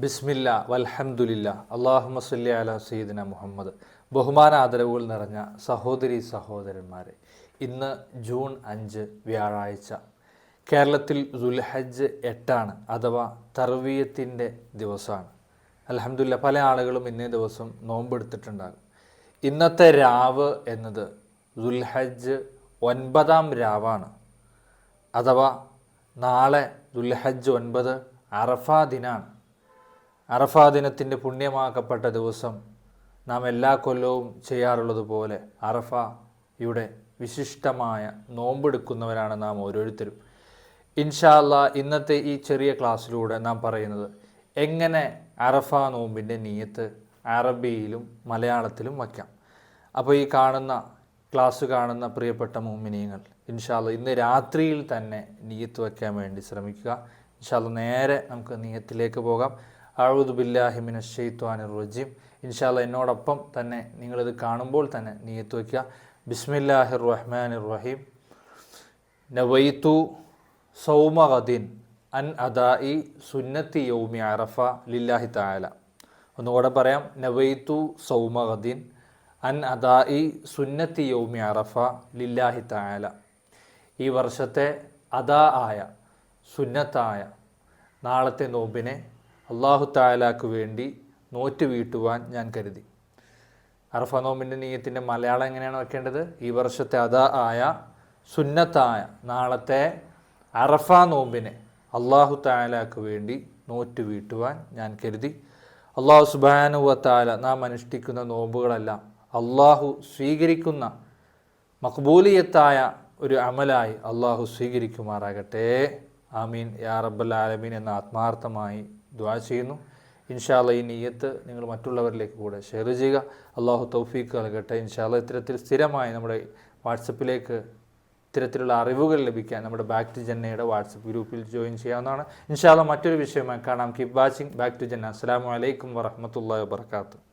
ബിസ്മില്ല വൽഹംദുലില്ല. അള്ളാഹുമ സല്ലി അല സയ്യിദിന മുഹമ്മദ്. ബഹുമാന ആദരവുകൾ നിറഞ്ഞ സഹോദരി സഹോദരന്മാരെ ഇന്ന് ജൂൺ അഞ്ച് വ്യാഴാഴ്ച. കേരളത്തിൽ ദുൽഹജ്ജ് എട്ടാണ് അഥവാ തർവീയത്തിന്റെ ദിവസമാണ്. അലഹമില്ല പല ആളുകളും ഇന്നേ ദിവസം നോമ്പെടുത്തിട്ടുണ്ടാകും. ഇന്നത്തെ രാവ് എന്നത് ദുൽഹജ്ജ് ഒൻപതാം രാവാണ്. അഥവാ നാളെ ദുൽഹജ്ജ് ഒൻപത് അറഫാ ദിനാണ്. അറഫാ ദിനത്തിന്റെ പുണ്യമാക്കപ്പെട്ട ദിവസം നാം എല്ലാ കൊല്ലവും ചെയ്യാറുള്ളത് പോലെ അറഫയുടെ വിശിഷ്ടമായ നോമ്പെടുക്കുന്നവരാണ് നാം ഓരോരുത്തരും. ഇൻഷാല്ല ഇന്നത്തെ ഈ ചെറിയ ക്ലാസ്സിലൂടെ നാം പറയുന്നത് എങ്ങനെ അറഫ നോമ്പിന്റെ നീയത്ത് അറബിയിലും മലയാളത്തിലും വയ്ക്കാം. അപ്പോൾ ഈ കാണുന്ന ക്ലാസ് കാണുന്ന പ്രിയപ്പെട്ട മോമിനിയങ്ങൾ ഇൻഷാല്ല ഇന്ന് രാത്രിയിൽ തന്നെ നീയത്ത് വയ്ക്കാൻ വേണ്ടി ശ്രമിക്കുക. ഇൻഷാല്ല നേരെ നമുക്ക് നീയത്തിലേക്ക് പോകാം. അഴുദ് ബില്ലാഹിമിൻ ഷെയ്ത്വാൻ റജീം. ഇൻഷാല്ല എന്നോടൊപ്പം തന്നെ നിങ്ങളിത് കാണുമ്പോൾ തന്നെ നീയത്ത് വയ്ക്കുക ബിസ്മില്ലാഹിർ റഹ്മാൻ റഹീം. നവൈത്തു സൗമഹദീൻ അൻ അദായി സുന്നത്തി യൗമി അറഫ ലില്ലാഹി താല ഒന്നുകൂടെ പറയാം. നവൈത്തു സൗമഹദീൻ അൻ അദായി സുന്നത്തി യൗമി അറഫ ലില്ലാഹി താല ഈ വർഷത്തെ അദാ ആയ സുന്നത്തായ നാളത്തെ നോമ്പിനെ അള്ളാഹു താലാക്ക് വേണ്ടി നോറ്റ് വീട്ടുവാൻ ഞാൻ കരുതി. അറഫ നോമിന്റെ നീയത്തിന്റെ മലയാളം എങ്ങനെയാണ് വെക്കേണ്ടത്? ഈ വർഷത്തെ അദാ ആയ സുന്നത്തായ നാളത്തെ അറഫ നോമ്പിനെ അള്ളാഹു താലാക്ക് വേണ്ടി നോറ്റ് വീട്ടുവാൻ ഞാൻ കരുതി. അള്ളാഹു സുബാനുവ താല നാം അനുഷ്ഠിക്കുന്ന നോമ്പുകളെല്ലാം അള്ളാഹു സ്വീകരിക്കുന്ന മക്ബൂലിയത്തായ ഒരു അമലായി അള്ളാഹു സ്വീകരിക്കുമാറാകട്ടെ. ആമീൻ. യാ റബ്ബൽ ആലമീൻ എന്ന ആത്മാർത്ഥമായി ദ്വാ ചെയ്യുന്നു. ഇൻഷാല്ല ഈ നീയത്ത് നിങ്ങൾ മറ്റുള്ളവരിലേക്ക് കൂടെ ഷെയർ ചെയ്യുക. അള്ളാഹു തൗഫീഖ് നൽകട്ടെ. ഇൻഷാല്ല ഇത്തരത്തിൽ സ്ഥിരമായി നമ്മുടെ വാട്സപ്പിലേക്ക് ഇത്തരത്തിലുള്ള അറിവുകൾ ലഭിക്കാൻ നമ്മുടെ ബാക്ക് ടു ജന്നയുടെ വാട്സപ്പ് ഗ്രൂപ്പിൽ ജോയിൻ ചെയ്യാവുന്നതാണ്. ഇൻഷാല്ല മറ്റൊരു വിഷയമായി കാണാം. കീപ് വാച്ചിങ് ബാക്ക് ടു ജന്ന അസ്സാം വലൈക്കും വറഹമത്തല്ലാ വാത്തു